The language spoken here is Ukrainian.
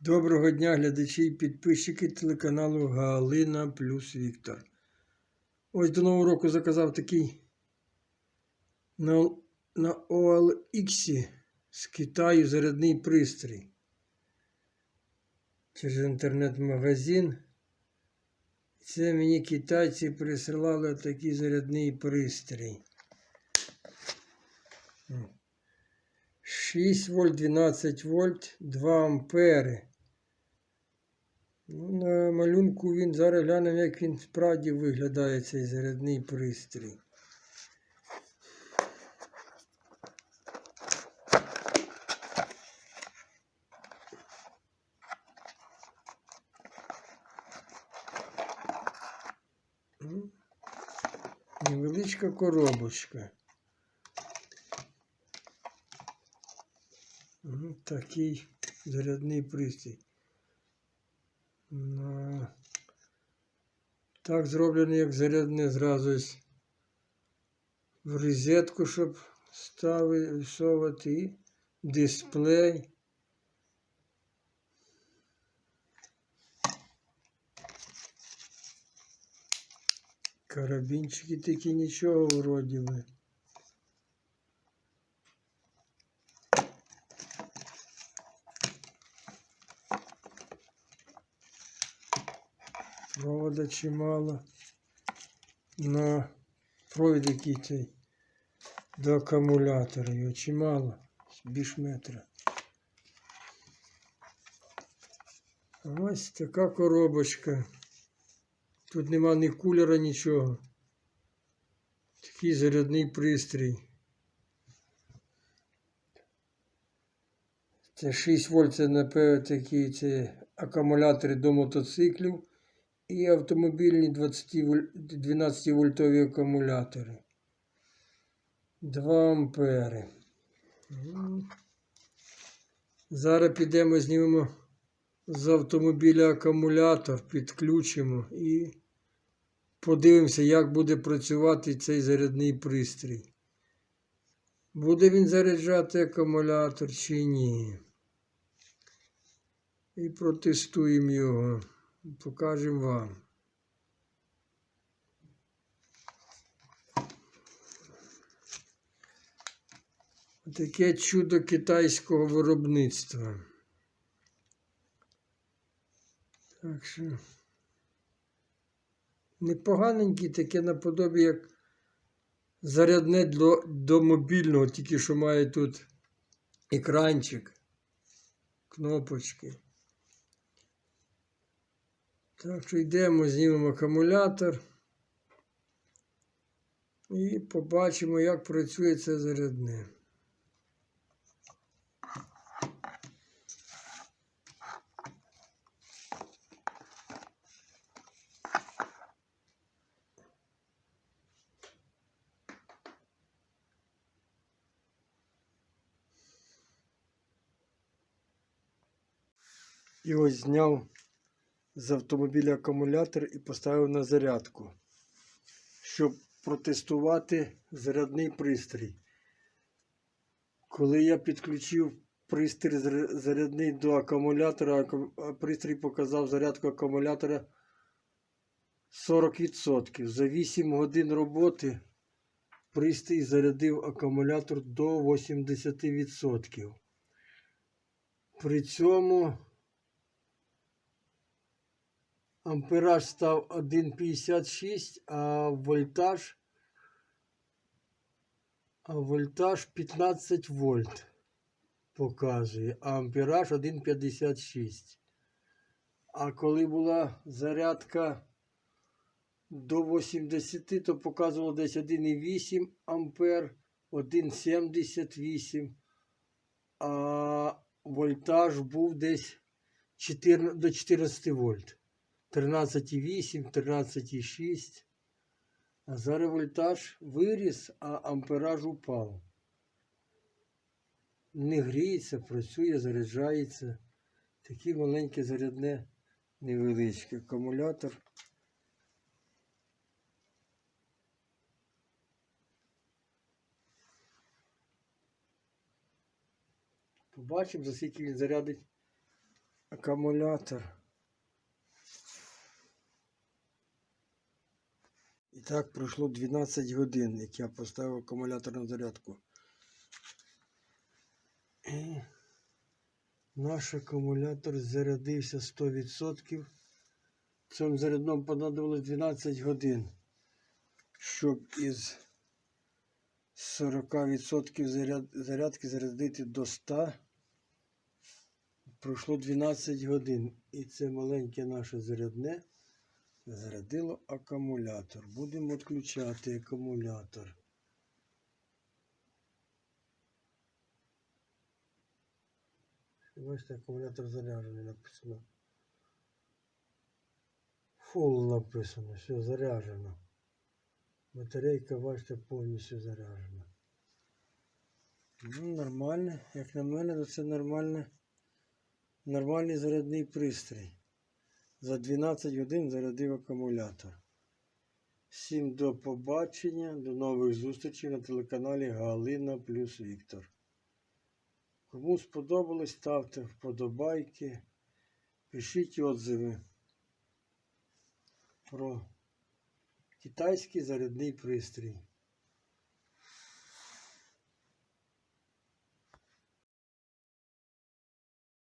Доброго дня, глядачі і підписчики телеканалу Галина плюс Віктор. Ось до Нового року заказав такий на, на OLX з Китаю зарядний пристрій. Через інтернет-магазин. Це мені китайці присилали такий зарядний пристрій. 6 вольт, 12 вольт, 2 ампери. Ну, на малюнку він зараз глянемо, як він справді виглядає цей зарядний пристрій. Невеличка коробочка. Ну, такий зарядний пристрій. На... Так зроблений, як зарядне зразу в розетку, щоб ставити, і дисплей. Карабінчики такі нічого вроді би. Провода чимало. На провід який цей до акумулятора його чимало, більш метра. Ось така коробочка. Тут нема ні кулера, нічого. Такий зарядний пристрій. Це 6 вольт, це напевно такі це акумулятори до мотоциклів і автомобільні 12 вольтові акумулятори. 2 ампери. Зараз підемо знімемо з автомобіля акумулятор, підключимо і подивимося, як буде працювати цей зарядний пристрій. Буде він заряджати акумулятор чи ні. І протестуємо його. Покажемо вам. Таке чудо китайського виробництва. Так що непоганенький, таке наподобі, як зарядне до, до мобільного, тільки що має тут екранчик, кнопочки. Так що йдемо, знімемо акумулятор і побачимо, як працює це зарядне. І ось зняв з автомобіля акумулятор і поставив на зарядку, щоб протестувати зарядний пристрій. Коли я підключив пристрій зарядний до акумулятора, пристрій показав зарядку акумулятора 40%. За 8 годин роботи пристрій зарядив акумулятор до 80%. При цьому ампераж став 1,56, а вольтаж, а вольтаж 15 вольт показує, а ампераж 1,56. А коли була зарядка до 80, то показувало десь 1,8 ампер, 1,78, а вольтаж був десь 14, до 14 вольт. 13,8, 13,6. А зараз вольтаж виріс, а ампераж упав. Не гріється, працює, заряджається. Такий маленький зарядне невеличкий акумулятор. Побачимо, за скільки він зарядить акумулятор. І так пройшло 12 годин, як я поставив акумулятор на зарядку. І наш акумулятор зарядився 100%. Цьому зарядному понадобилось 12 годин, щоб із 40% заряд, зарядки зарядити до 100. Пройшло 12 годин. І це маленьке наше зарядне зарядило акумулятор. Будемо відключати акумулятор. Бачите, акумулятор заряджений написано. Фул написано, все заряджено. Батарейка, бачите, повністю заряджена. Ну, нормально. Як на мене, то це нормально. Нормальний зарядний пристрій. За 12 годин зарядив акумулятор. Всім до побачення, до нових зустрічей на телеканалі Галина плюс Віктор. Кому сподобалось, ставте вподобайки, пишіть отзиви про китайський зарядний пристрій.